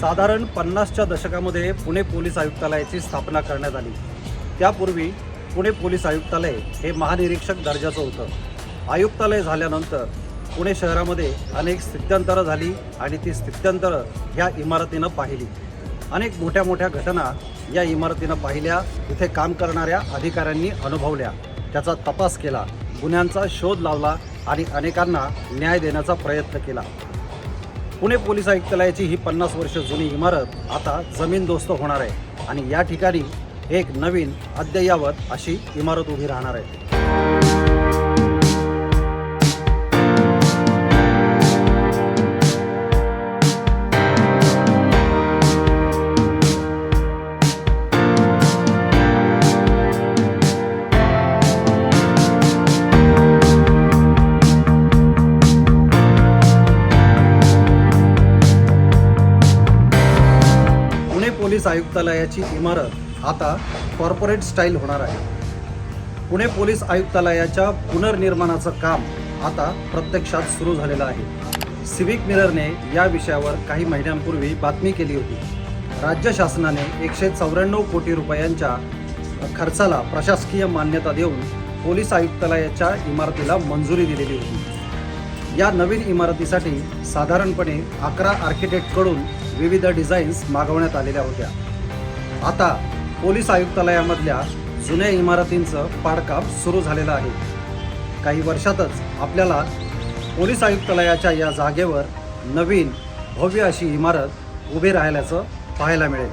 साधारण पन्नासच्या दशकामध्ये पुणे पोलीस आयुक्तालयाची स्थापना करण्यात आली. त्यापूर्वी पुणे पोलीस आयुक्तालय हे महानिरीक्षक दर्जाचं होतं. आयुक्तालय झाल्यानंतर पुणे शहरामध्ये अनेक स्थित्यंतरं झाली आणि ती स्थित्यंतरं ह्या इमारतीनं पाहिली. अनेक मोठ्या मोठ्या घटना या इमारतीनं पाहिल्या इथे काम करणाऱ्या अधिकाऱ्यांनी अनुभवल्या. त्याचा तपास केला गुन्ह्यांचा शोध लावला आणि अनेकांना न्याय देण्याचा प्रयत्न केला. पुणे पोलीस आयुक्तालयाची ही पन्नास वर्ष जुनी इमारत आता जमीनदोस्त होणार आहे. आणि या ठिकाणी एक नवीन अद्ययावत अशी इमारत उभी राहणार आहे. पोलीस आयुक्तालयाची इमारत आता कॉर्पोरेट स्टाईल होणार आहे. पुणे पोलीस आयुक्तालयाच्या पुनर्निर्माणाचं काम आता प्रत्यक्षात सुरू झालेलं आहे. सिविक मिररने या विषयावर काही महिन्यांपूर्वी बातमी केली होती. राज्य शासनाने एकशे चौऱ्याण्णव कोटी रुपयांच्या खर्चाला प्रशासकीय मान्यता देऊन पोलीस आयुक्तालयाच्या इमारतीला मंजुरी दिलेली होती. या नवीन इमारतीसाठी साधारणपणे अकरा आर्किटेक्टकडून विविध डिझाईन्स मागवण्यात आलेल्या होत्या. आता पोलीस आयुक्तालयामधल्या जुन्या इमारतींचं पाडकाम सुरू झालेलं आहे. काही वर्षातच आपल्याला पोलीस आयुक्तालयाच्या या जागेवर नवीन भव्य अशी इमारत उभी राहिल्याचं पाहायला मिळेल.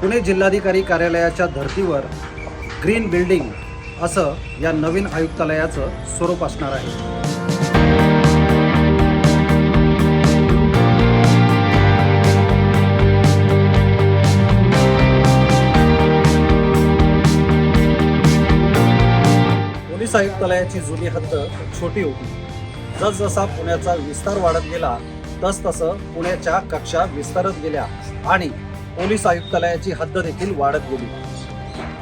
पुणे जिल्हाधिकारी कार्यालयाच्या धर्तीवर ग्रीन बिल्डिंग असं या नवीन आयुक्तालयाचं स्वरूप असणार आहे. पोलीस आयुक्तालयाची जुनी हद्द छोटी होती. जसजसा पुण्याचा विस्तार वाढत गेला तसतसं पुण्याच्या कक्षा विस्तारत गेल्या आणि पोलीस आयुक्तालयाची हद्द देखील वाढत गेली.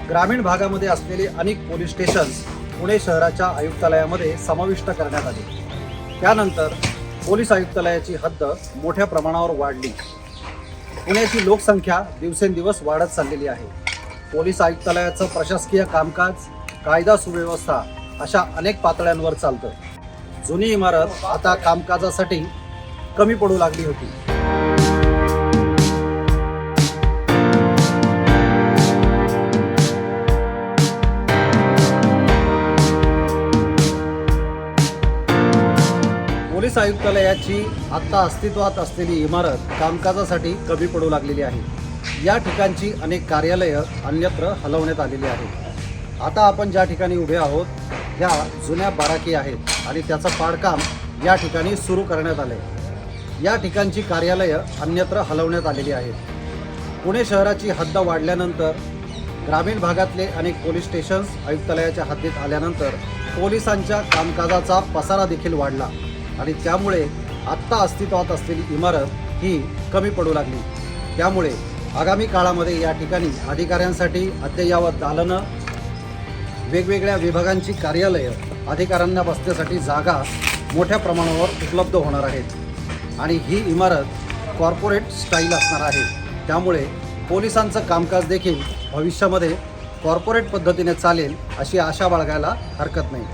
ग्रामीण भागामध्ये असलेले अनेक पोलीस स्टेशन्स पुणे शहराच्या आयुक्तालयामध्ये समाविष्ट करण्यात आले. त्यानंतर पोलीस आयुक्तालयाची हद्द मोठ्या प्रमाणावर वाढली. पुण्याची लोकसंख्या दिवसेंदिवस वाढत चाललेली आहे. पोलीस आयुक्तालयाचं प्रशासकीय कामकाज कायदा सुव्यवस्था अशा अनेक पातळ्यांवर चालतं जुनी इमारत आता कामकाजासाठी कमी पडू लागली होती. पोलीस आयुक्तालयाची आत्ता अस्तित्वात असलेली इमारत कामकाजासाठी कमी पडू लागलेली आहे. या ठिकाणची अनेक कार्यालयं अन्यत्र हलवण्यात आलेली आहेत. आता आपण ज्या ठिकाणी उभे आहोत ह्या जुन्या बाराकी आहेत आणि त्याचं पाडकाम या ठिकाणी सुरू करण्यात आलं आहे या ठिकाणची कार्यालयं अन्यत्र हलवण्यात आलेली आहेत. पुणे शहराची हद्द वाढल्यानंतर ग्रामीण भागातले अनेक पोलीस स्टेशन्स आयुक्तालयाच्या हद्दीत आल्यानंतर पोलिसांच्या कामकाजाचा पसारा देखील वाढला आणि त्यामुळे आत्ता अस्तित्वात असलेली इमारत ही कमी पडू लागली. त्यामुळे आगामी काळामध्ये या ठिकाणी अधिकाऱ्यांसाठी अद्ययावत दालनं वेगवेगळ्या विभागांची कार्यालयं अधिकाऱ्यांना बसण्यासाठी जागा मोठ्या प्रमाणावर उपलब्ध होणार आहेत. आणि ही इमारत कॉर्पोरेट स्टाईल असणार आहे. त्यामुळे पोलिसांचं कामकाज देखील भविष्यामध्ये कॉर्पोरेट पद्धतीने चालेल अशी आशा बाळगायला हरकत नाही.